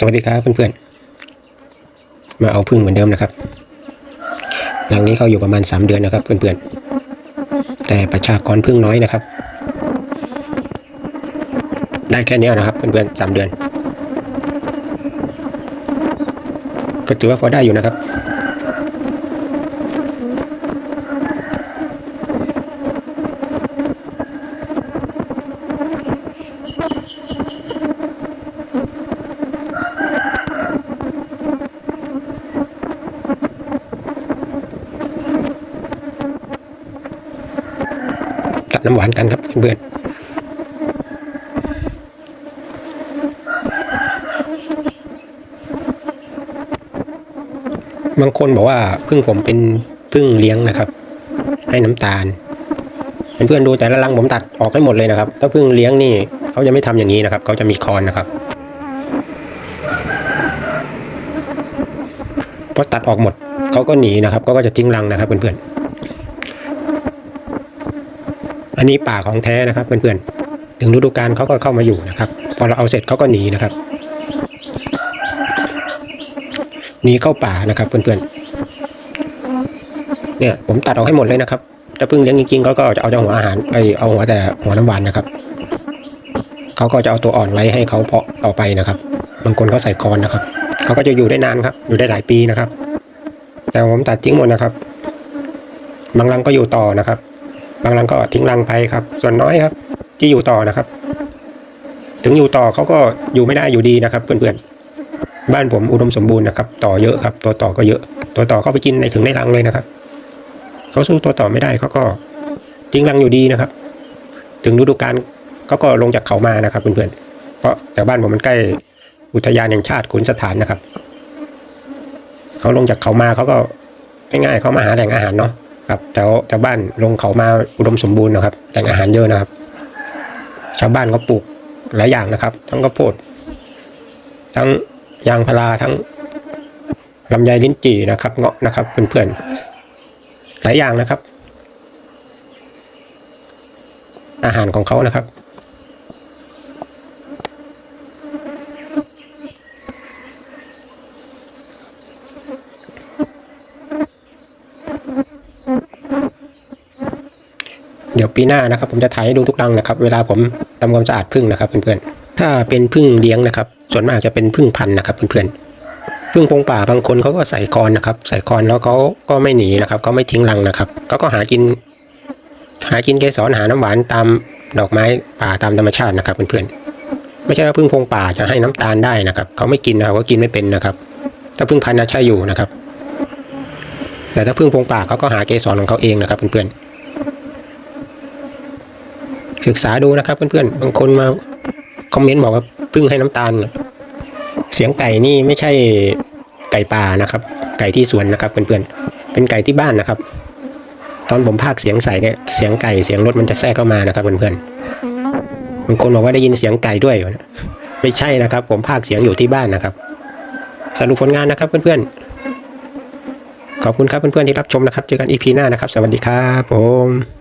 สวัสดีครับเพื่อนๆ มาเอาพึ่งเหมือนเดิมนะครับ หลังนี้เขาอยู่ประมาณ 3 เดือนนะครับเพื่อนๆ แต่ประชากรพึ่งน้อยนะครับ ได้แค่เนี้ยนะครับเพื่อนๆสามเดือน ก็ถือว่าพอได้อยู่นะครับ น้ำหวานกันครับเพื่อนบางคนบอกว่าพึ่งผมเป็นพึ่งเลี้ยงนะครับ ให้น้ำตาลเพื่อนๆดูแต่ละรังผมตัดออกให้หมดเลยนะครับ ถ้าพึ่งเลี้ยงนี่เขาจะไม่ทำอย่างนี้นะครับ เขาจะมีคอนนะครับพอตัดออกหมดเขาก็หนีนะครับเขาก็จะทิ้งรังนะครับเพื่อนๆ อันนี้ป่าของแท้นะครับเพื่อนๆ ถึงฤดูกาลเขาก็เข้ามาอยู่นะครับ พอเราเอาเสร็จเขาก็หนีนะครับ หนีเข้าป่านะครับเพื่อนๆ เนี่ยผมตัดออกให้หมดเลยนะครับ จะพึ่งเลี้ยงจริงๆเขาก็จะเอาแต่หัวอาหารไอเอาหัวแต่หัวน้ำหวานนะครับ เขาก็จะเอาตัวอ่อนไว้ให้เขาเพาะต่อไปนะครับ บางคนเขาใส่คอนนะครับ เขาก็จะอยู่ได้นานครับ อยู่ได้หลายปีนะครับ แต่ผมตัดทิ้งหมดนะครับ บางรังก็อยู่ต่อนะครับ บางรังก็ทิ้งรังไปครับ ส่วนน้อยครับ ที่อยู่ต่อนะครับ ถึงอยู่ต่อเขาก็อยู่ไม่ได้อยู่ดีนะครับ เพื่อนๆ บ้านผมอุดมสมบูรณ์นะครับ ต่อเยอะครับ ตัวต่อก็เยอะ ตัวต่อเข้าไปกินในถึงในรังเลยนะครับเขาสู้ตัวต่อไม่ได้เขาก็ทิ้งรังอยู่ดีนะครับ ถึงฤดูกาลเขาก็ลงจากเขามานะครับเพื่อนๆ เพราะแต่บ้านผมมันใกล้อุทยานแห่งชาติขุนสถานนะครับเขาลงจากเขามาเขาก็ง่ายๆเขามาหาแหล่งอาหารเนาะ ครับแถวแถวบ้านลงเขามาอุดมสมบูรณ์นะครับแหล่งอาหารเยอะนะครับ ชาวบ้านก็ปลูกหลายอย่างนะครับ ทั้งข้าวโพดทั้งยางพาราทั้งลำไยลิ้นจี่นะครับ เงาะนะครับเพื่อนๆหลายอย่างนะครับ อาหารของเขานะครับ เดี๋ยวปีหน้านะครับผมจะถ่ายให้ดูทุกรังนะครับ เวลาผมทำความสะอาดพึ่งนะครับเพื่อนๆ ถ้าเป็นพึ่งเลี้ยงนะครับ ส่วนมากจะเป็นพึ่งพันธุ์นะครับเพื่อนๆ พึ่งพงป่าบางคนเขาก็ใส่คอนนะครับ ใส่คอนแล้วเขาก็ไม่หนีนะครับเขาไม่ทิ้งรังนะครับเขาก็หากิน หากินเกสรหาน้ำหวานตามดอกไม้ป่าตามธรรมชาตินะครับเพื่อนๆ ไม่ใช่ว่าพึ่งพงป่าจะให้น้ำตาลได้นะครับเขาไม่กินนะครับเขากินไม่เป็นนะครับ ถ้าพึ่งพันธุ์นะใช่อยู่นะครับ แต่ถ้าพึ่งพงป่าเขาก็หาเกสรของเขาเองนะครับเพื่อนๆ ศึกษาดูนะครับเพื่อนๆ บางคนมาคอมเมนต์บอกว่าพึ่งให้น้ำตาล เสียงไก่นี่ไม่ใช่ไก่ป่านะครับ ไก่ที่สวนนะครับเพื่อนๆ เป็นไก่ที่บ้านนะครับ ตอนผมพากเสียงใส่เนี่ยเสียงไก่เสียงรถมันจะแทรกเข้ามานะครับเพื่อนๆ บางคนบอกว่าได้ยินเสียงไก่ด้วย ไม่ใช่นะครับ ผมพากเสียงอยู่ที่บ้านนะครับ สรุปผลงานนะครับเพื่อนๆ ขอบคุณครับเพื่อนๆที่รับชมนะครับ เจอกันอีพีหน้านะครับ สวัสดีครับผม